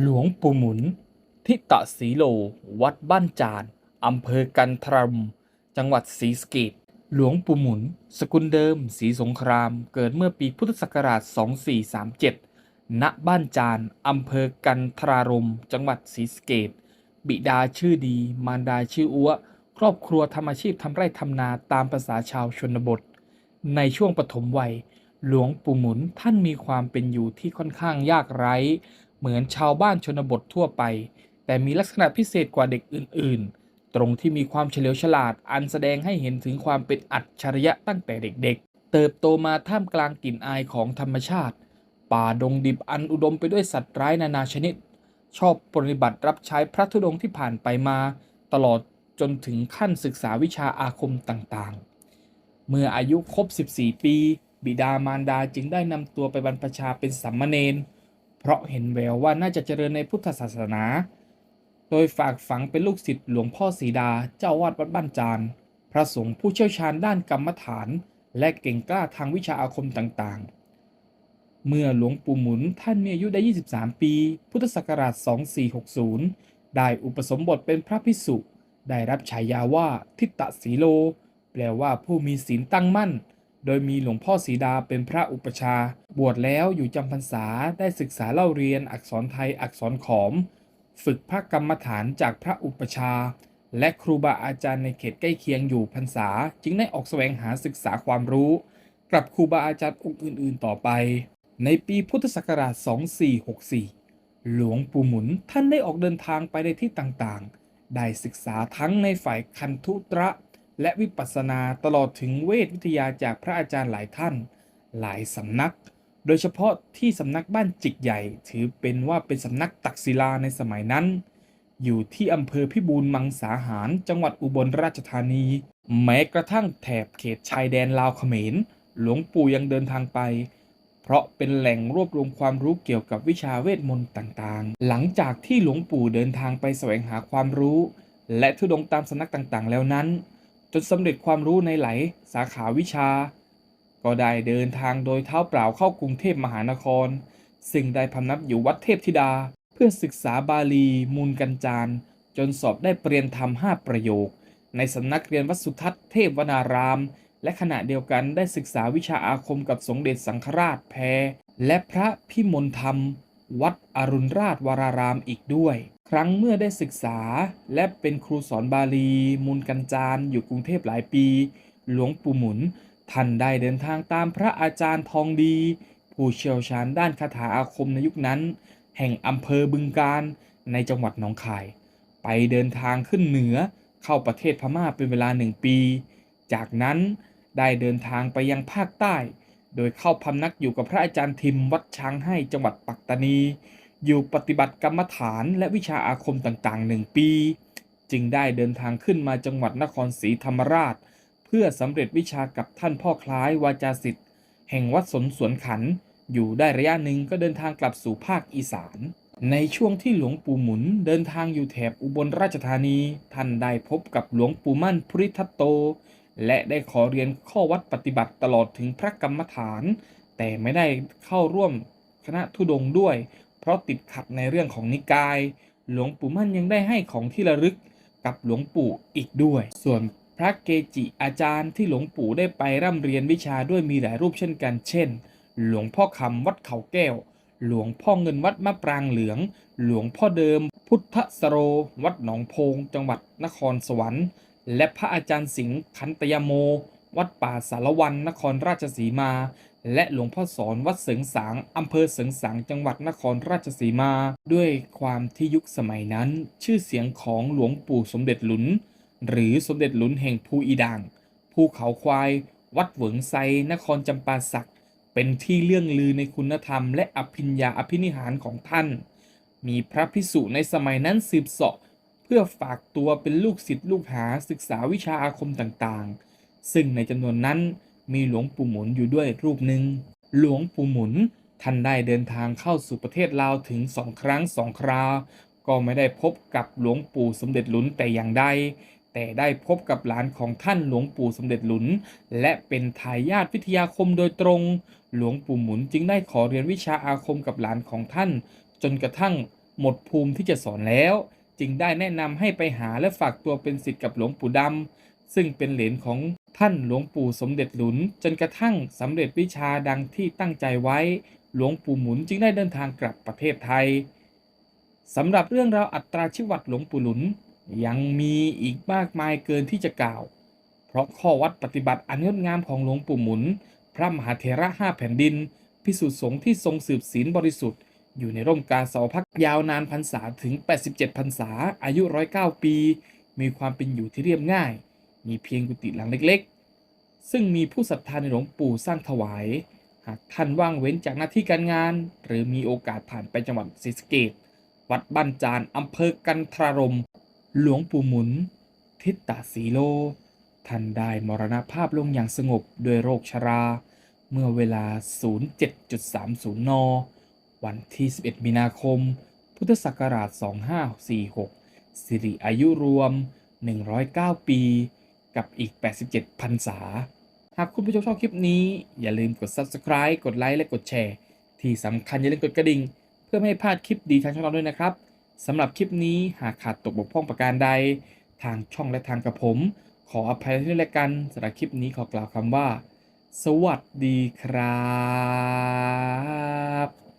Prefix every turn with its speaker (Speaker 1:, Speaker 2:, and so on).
Speaker 1: หลวงปู่หมุน ทิตะสีโล วัดบ้านจานอำเภอกันทรมจังหวัดศรีสะเกษหลวงปู่หมุน สกุลเดิมศรีสงคราม เกิดเมื่อปีพุทธศักราช 2437 ณ บ้านจานอำเภอกันทรารม จังหวัดศรีสะเกษบิดาชื่อดี มารดาชื่ออัวครอบครัวทำอาชีพทำไร่ทำนาตามภาษาชาวชนบท ในช่วงปฐมวัย หลวงปู่หมุนท่านมีความเป็นอยู่ที่ค่อนข้างยากไร้ เหมือนชาวบ้านชนบททั่วไป แต่มีลักษณะพิเศษกว่าเด็กอื่น ๆ ตรงที่มีความเฉลียวฉลาดอันแสดงให้เห็นถึงความเป็นอัจฉริยะตั้งแต่เด็ก ๆ เติบโตมาท่ามกลางกลิ่นอายของธรรมชาติ ป่าดงดิบอันอุดมไปด้วยสัตว์ร้ายนานาชนิด ชอบปฏิบัติรับใช้พระธุดงที่ผ่านไปมา ตลอดจนถึงขั้นศึกษาวิชาอาคมต่างๆ เมื่ออายุครบ 14 ปี บิดามารดาจึงได้นำตัวไปบรรพชาเป็นสัมมเนน เพราะเห็นแววว่าน่าจะเจริญในพุทธศาสนา โดยฝากฝังเป็นลูกศิษย์หลวงพ่อศรีดาเจ้าวาดวัดบ้านจานพระสงฆ์ผู้เชี่ยวชาญด้านกรรมฐาน และเก่งกล้าทางวิชาอาคมต่างๆ เมื่อหลวงปู่หมุนท่านมีอายุได้ 23 ปี พุทธศักราช 2460 ได้อุปสมบทเป็นพระภิกษุ ได้รับฉายาว่าทิตตสีโล แปลว่าผู้มีศีลตั้งมั่น โดยมีหลวงพ่อศรีดาเป็นพระอุปชา บวชแล้วอยู่จำพรรษาได้ศึกษาเล่าเรียนอักษรไทยอักษรขอม ฝึกพระกรรมฐานจากพระอุปชา และครูบาอาจารย์ในเขตใกล้เคียงอยู่พรรษา จึงได้ออกแสวงหาศึกษาความรู้กับครูบาอาจารย์องค์อื่น ๆ ต่อไป ในปีพุทธศักราช 2464 หลวงปู่หมุนท่านได้ออกเดินทางไปในที่ต่างๆ ได้ศึกษาทั้งในฝ่ายคันธุตระ และวิปัสสนาตลอดถึงเวทวิทยาจากพระอาจารย์หลายท่าน หลายสำนัก โดยเฉพาะที่สำนักบ้านจิกใหญ่ ถือเป็นว่าเป็นสำนักตักศิลาในสมัยนั้น อยู่ที่อำเภอพิบูลมังสาหาร จังหวัดอุบลราชธานี แม้กระทั่งแถบเขตชายแดนลาวเขมร หลวงปู่ยังเดินทางไปเพราะเป็นแหล่งรวบรวมความรู้เกี่ยวกับวิชาเวทมนต์ต่างๆ หลังจากที่หลวงปู่เดินทางไปแสวงหาความรู้ และทุดงตามสำนักต่างๆ แล้วนั้น จนสำเร็จความรู้ในหลายสาขาวิชา ก็ได้เดินทางโดยเท้าเปล่าเข้ากรุงเทพมหานคร ซึ่งได้พำนักอยู่วัดเทพธิดา เพื่อศึกษาบาลี มูลกันจารจนสอบได้เปรียนธรรมห้าประโยค ในสำนักเรียนวัดสุทัศน์เทพวนาราม และขณะเดียวกันได้ศึกษาวิชาอาคมกับสมเด็จสังฆราชแพรและพระพิมลธรรม วัดอรุณราชวรารามอีกด้วย ครั้งเมื่อได้ศึกษาและเป็นครูสอนบาลีมูลกันจารอยู่กรุงเทพหลายปี หลวงปู่หมุน ท่านได้เดินทางตามพระอาจารย์ทองดี ผู้เชี่ยวชาญด้านคาถาอาคมในยุคนั้น แห่งอำเภอบึงการในจังหวัดหนองคาย ไปเดินทางขึ้นเหนือเข้าประเทศพม่าเป็นเวลาหนึ่งปี จากนั้นได้เดินทางไปยังภาคใต้ โดยเข้าพำนักอยู่กับพระอาจารย์ทิมวัดช้างให้จังหวัดปัตตานี อยู่ปฏิบัติกรรมฐานและวิชาอาคมต่างๆหนึ่งปี จึงได้เดินทางขึ้นมาจังหวัดนครศรีธรรมราช เพื่อสำเร็จวิชากับท่านพ่อคล้ายวาจาสิทธิ์ แห่งวัดสนสวนขัน อยู่ได้ระยะหนึ่งก็เดินทางกลับสู่ภาคอีสาน ในช่วงที่หลวงปู่หมุนเดินทางอยู่แถบอุบลราชธานี ท่านได้พบกับหลวงปู่มั่นพุริทัตโต และได้ขอเรียนข้อวัดปฏิบัติตลอดถึงพระกรรมฐาน แต่ไม่ได้เข้าร่วมคณะทุดงด้วย เพราะติดขัดในเรื่องของนิกาย หลวงปู่มั่นยังได้ให้ของที่ระลึกกับหลวงปู่อีกด้วย ส่วนพระเกจิอาจารย์ที่หลวงปู่ได้ไปร่ำเรียนวิชาด้วยมีหลายรูปเช่นกัน เช่น หลวงพ่อคำวัดเขาแก้ว หลวงพ่อเงินวัดมะปรางเหลือง หลวงพ่อเดิม พุทธสโร วัดหนองโพง จังหวัดนครสวรรค์ และพระอาจารย์สิงห์คันตยโม วัดป่าสารวันนครราชสีมา และหลวงพ่อสอนวัดเสิงสางอำเภอเสิงสางจังหวัดนครราชสีมา ด้วยความที่ยุคสมัยนั้น ชื่อเสียงของหลวงปู่สมเด็จหลุน หรือสมเด็จหลุนแห่งภูอีด่างภูเขาควาย วัดเหวิงไซนครจำปาสัก เป็นที่เลื่องลือในคุณธรรม และอภิญญาอภินิหารของท่าน มีพระพิสุในสมัยนั้นสืบเสาะ เพื่อฝากตัวเป็นลูกศิษย์ลูกหาศึกษาวิชาอาคมต่างๆ ซึ่งในจำนวนนั้น มีหลวงปู่หมุนอยู่ด้วยรูปหนึ่งหลวงปู่หมุนท่านได้เดินทางเข้าสู่ประเทศลาวถึงสองครั้งสองครา ก็ไม่ได้พบกับหลวงปู่สมเด็จหลุนแต่อย่างใดแต่ได้พบกับหลานของท่านหลวงปู่สมเด็จหลุน และเป็นทายาทวิทยาคมโดยตรง หลวงปู่หมุนจึงได้ขอเรียนวิชาอาคมกับหลานของท่าน จนกระทั่งหมดภูมิที่จะสอนแล้ว จึงได้แนะนำให้ไปหาและฝากตัวเป็นศิษย์กับหลวงปู่ดำ ซึ่งเป็นเหลนของท่านหลวงปู่สมเด็จหลุน จนกระทั่งสำเร็จวิชาดังที่ตั้งใจไว้ หลวงปู่หมุนจึงได้เดินทางกลับประเทศไทยสำหรับเรื่องราวอัตราชีวัดหลวงปู่หลุน ยังมีอีกมากมายเกินที่จะกล่าว เพราะข้อวัดปฏิบัติอันงดงามของหลวงปู่หมุน พระมหาเถระห้าแผ่นดิน พิสุทธิสงฆ์ที่ทรงสืบศีลบริสุทธิ์ อยู่ในร่มกาสาวพักยาวนานพรรษาถึง 87พรรษาอายุ 109 ปี มีความเป็นอยู่ที่เรียบง่าย มีเพียงกุฏิหลังเล็กๆ ซึ่งมีผู้ศรัทธาในหลวงปู่สร้างถวาย หากท่านว่างเว้นจากหน้าที่การงาน หรือมีโอกาสผ่านไปจังหวัดศรีสะเกษวัดบ้านจานอำเภอกันทรารม หลวงปู่หมุน ทิตตสีโล ท่านได้มรณภาพลงอย่างสงบด้วยโรคชรา เมื่อเวลา 07.30 น วันที่ 11 มีนาคม พุทธศักราช 2546 สิริอายุรวม 109 ปี กับอีก 87พรรษา หากคุณผู้ชมชอบคลิปนี้ อย่าลืมกด Subscribe กดไลค์และกดแชร์ ที่สำคัญอย่าลืมกดกระดิ่ง เพื่อไม่ให้พลาดคลิปดีทางช่องเราด้วยนะครับสำหรับคลิปนี้หากขาดตกบกพร่องประการใด ทางช่องและทางกับผม ขออภัยที่ด้วยกันสำหรับคลิปนี้ขอกล่าวคำว่า สวัสดีครับ